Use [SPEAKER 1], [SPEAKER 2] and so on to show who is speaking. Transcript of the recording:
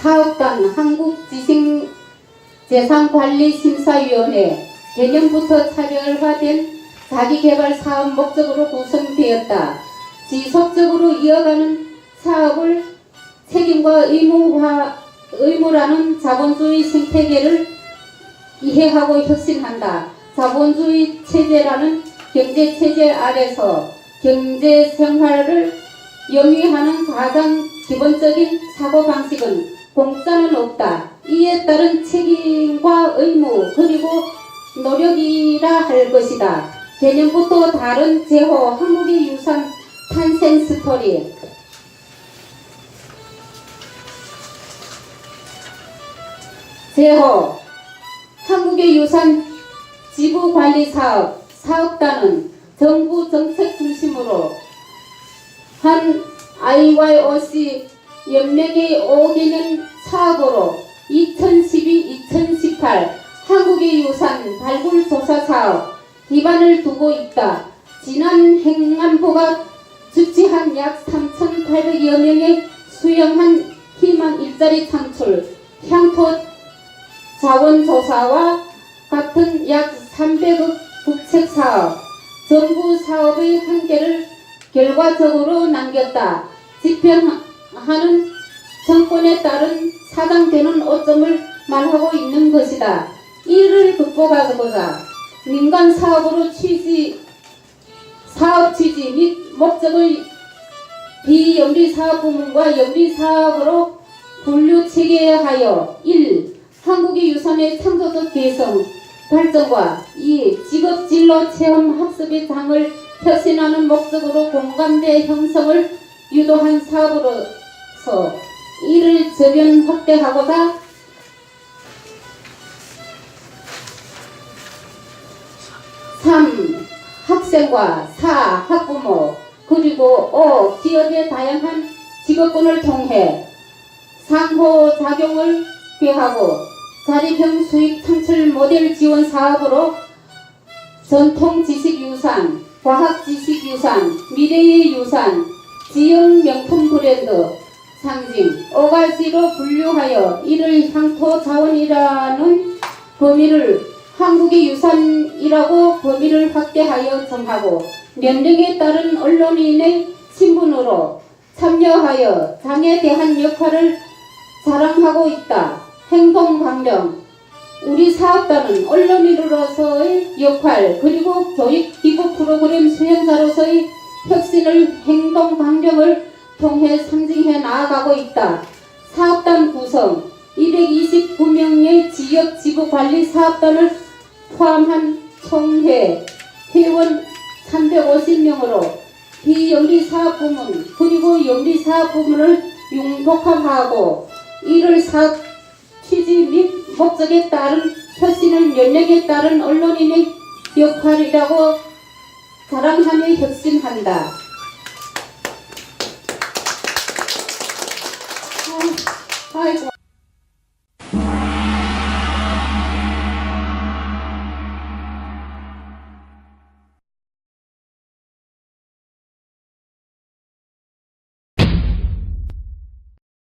[SPEAKER 1] 사업단 한국지식재산관리심사위원회 개념부터 차별화된 자기개발 사업 목적으로 구성되었다. 지속적으로 이어가는 사업을 책임과 의무화, 의무라는 자본주의 생태계를 이해하고 혁신한다. 자본주의 체제라는 경제 체제 아래서 경제 생활을 영위하는 가장 기본적인 사고 방식은 공짜는 없다. 이에 따른 책임과 의무 그리고 노력이라 할 것이다. 개념부터 다른 제호 한국의 유산 탄생 스토리 제호 한국의 유산 지구관리 사업 사업단은 정부 정책 중심으로 한 IYOC 연맹의 5개년 사업으로 2012-2018 한국의 유산 발굴 조사 사업 기반을 두고 있다. 지난 행안부가 주최한 약 3,800여 명의 수용한 희망 일자리 창출, 향토 자원 조사와 같은 약 300억 국책 사업, 정부 사업의 한계를 결과적으로 남겼다. 집행하는 정권에 따른 사당되는 오점을 말하고 있는 것이다. 이를 극복하고자 민간 사업으로 취지, 사업 취지 및 목적을 비영리 사업 부문과 영리 사업으로 분류 체계하여 1. 한국의 유산의 창조적 개성, 발전과 2. 직업 진로 체험 학습의 장을 혁신하는 목적으로 공감대 형성을 유도한 사업으로서 이를 저변 확대하고자 3. 학생과 4. 학부모 그리고 5. 기업의 다양한 직업군을 통해 상호작용을 꾀하고 자립형 수익 창출 모델 지원 사업으로 전통 지식 유산, 과학 지식 유산, 미래의 유산, 지역 명품 브랜드 상징, 오가지로 분류하여 이를 향토 자원이라는 범위를 한국의 유산이라고 범위를 확대하여 정하고年龄에 따른 언론인의 신분으로 참여하여 장에 대한 역할을 자랑하고 있다. 행동 강령 우리 사업단은 언론인으로서의 역할 그리고 교육 기부 프로그램 수행자로서의 혁신을 행동 강령을 통해 상징해 나아가고 있다. 사업단 구성 229명의 지역 지구 관리 사업단을 포함한 총회 회원 350명으로 비영리 사업 부문 그리고 영리 사업 부문을 융복합하고 이를 사업 취지 및 목적에 따른 혁신을 연령에 따른 언론인의 역할이라고 자랑하며 혁신한다. 아, 아이고